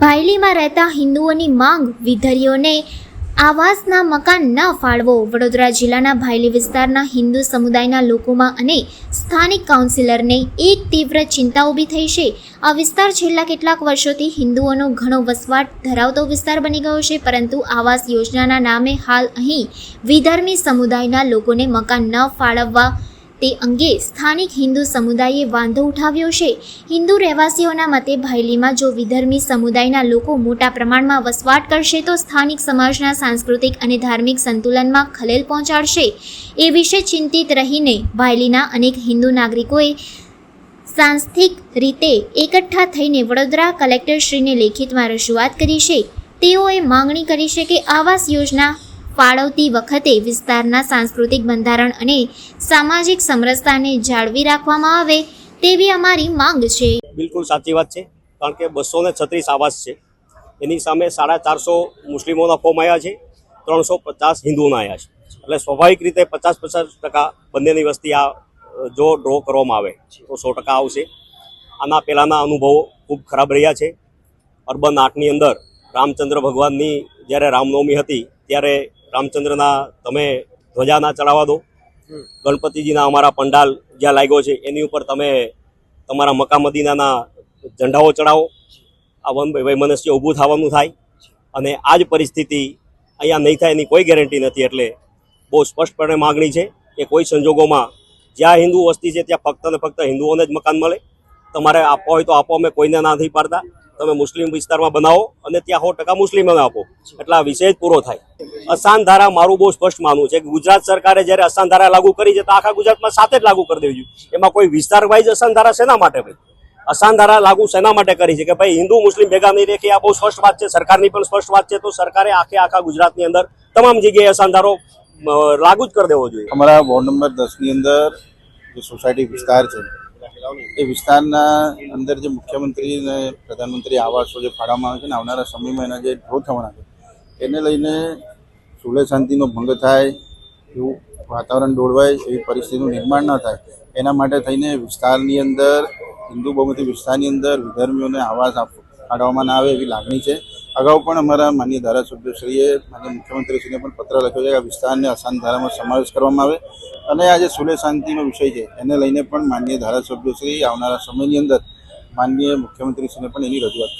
ભાયલીમાં રહેતા હિન્દુઓની માંગ વિધરીઓને આવાસના મકાન ન ફાળવો. વડોદરા જિલ્લાના ભાયલી વિસ્તારના હિન્દુ સમુદાયના લોકોમાં અને સ્થાનિક કાઉન્સિલરને એક તીવ્ર ચિંતા ઊભી થઈ છે. આ વિસ્તાર છેલ્લા કેટલાક વર્ષોથી હિન્દુઓનો ઘણો વસવાટ ધરાવતો વિસ્તાર બની ગયો છે, પરંતુ આવાસ યોજનાના નામે હાલ અહીં વિધર્મી સમુદાયના લોકોને મકાન ન ફાળવવા તે અંગે સ્થાનિક હિન્દુ સમુદાયે વાંધો ઉઠાવ્યો છે. હિન્દુ રહેવાસીઓના મતે ભાયલીમાં જો વિધર્મી સમુદાયના લોકો મોટા પ્રમાણમાં વસવાટ કરશે તો સ્થાનિક સમાજના સાંસ્કૃતિક અને ધાર્મિક સંતુલનમાં ખલેલ પહોંચાડશે. એ વિશે ચિંતિત રહીને ભાયલીના અનેક હિન્દુ નાગરિકોએ સાંસ્થિક રીતે એકઠા થઈને વડોદરા કલેક્ટરશ્રીને લેખિતમાં રજૂઆત કરી છે. તેઓએ માંગણી કરી છે કે આવાસ યોજના ફાળવતી વખતે વિસ્તારના સાંસ્કૃતિક બંધારણ અને સામાજિક સમરસતાને જાળવી રાખવામાં આવે તેવી અમારી માંગ છે. બિલકુલ સાચી વાત છે, કારણ કે બસો ને છત્રીસ આવાસ છે. એની સામે સાડા ચારસો મુસ્લિમોના ફોર્મ આવ્યા છે, ત્રણસો પચાસ હિન્દુઓના આવ્યા છે. એટલે સ્વાભાવિક રીતે પચાસ પચાસ ટકા બંનેની વસ્તી આ, જો ડ્રો કરવામાં આવે, તો સો ટકા આવશે. આના પહેલાંના અનુભવો ખૂબ ખરાબ રહ્યા છે. અર્બન આર્ટની અંદર રામચંદ્ર ભગવાનની જ્યારે રામનવમી હતી ત્યારે રામચંદ્રના તમે ધ્વજા ના ચડાવવા દો. ગણપતિજીના અમારા પંડાલ જ્યાં લાગ્યો છે એની ઉપર તમે તમારા મકા મદીનાના ઝંડાઓ ચડાવો. આ વન વૈમનસ્ય ઊભું થવાનું થાય અને આ જ પરિસ્થિતિ અહીંયા નહીં થાય એની કોઈ ગેરંટી નથી એટલે બહુ સ્પષ્ટપણે માગણી છે કે કોઈ સંજોગોમાં જ્યાં હિન્દુ વસ્તી છે ત્યાં ફક્ત ને ફક્ત હિન્દુઓને જ મકાન મળે. તમારે આપવા હોય તો આપો, અમે કોઈને નથી પાડતા. તમે મુસ્લિમ વિસ્તારમાં બનાવો અને ત્યાં સો ટકા મુસ્લિમોને આપો. એટલે આ વિષય જ પૂરો થાય. અસાન ધારા મારું બહુ સ્પષ્ટ માનવું છે કે ગુજરાત સરકારે જ્યારે અસાન ધારા લાગુ કરી છે તો આખા ગુજરાતમાં સાથે જ લાગુ કરી દેવી જોઈએ. એમાં કોઈ વિસ્તાર વાઇઝ અસાન ધારા શેના માટે ભાઈ અસાન ધારા લાગુ શેના માટે કરી છે કે ભાઈ હિન્દુ મુસ્લિમ ભેગા નહીં રહે કે આ બહુ સ્પષ્ટ વાત છે, સરકારની પણ સ્પષ્ટ વાત છે, તો સરકારે આખે આખા ગુજરાતની અંદર તમામ જગ્યાએ અસાન ધારો લાગુ જ કરી દેવો જોઈએ. અમારા વોર્ડ નંબર દસની અંદર જે સોસાયટી વિસ્તાર છે એ વિસ્તારના અંદર જે મુખ્યમંત્રી અને પ્રધાનમંત્રી આવાસો જે ફાળવવામાં આવે છે ને, આવનારા સમયમાં એના જે ડ્રો થવાના છે, એને લઈને સુલે શાંતિનો ભંગ થાય, એવું વાતાવરણ દોડવાય એવી પરિસ્થિતિનું નિર્માણ ન થાય, એના માટે થઈને વિસ્તારની અંદર, હિન્દુ બહુમતી વિસ્તારની અંદર વિધર્મીઓને આવાસ ફાળવવામાં ના આવે એવી લાગણી છે. અગાઉ પણ અમારા માન્ય ધારાસભ્યશ્રીએ માન્ય મુખ્યમંત્રીશ્રીને પણ પત્ર લખ્યો છે કે આ વિસ્તારને અશાંત ધારામાં સમાવેશ કરવામાં આવે અને આ જે સુલે શાંતિનો વિષય છે, એને લઈને પણ માન્ય ધારાસભ્યશ્રી આવનારા સમયની અંદર માન્ય મુખ્યમંત્રીશ્રીને પણ એની રજૂઆત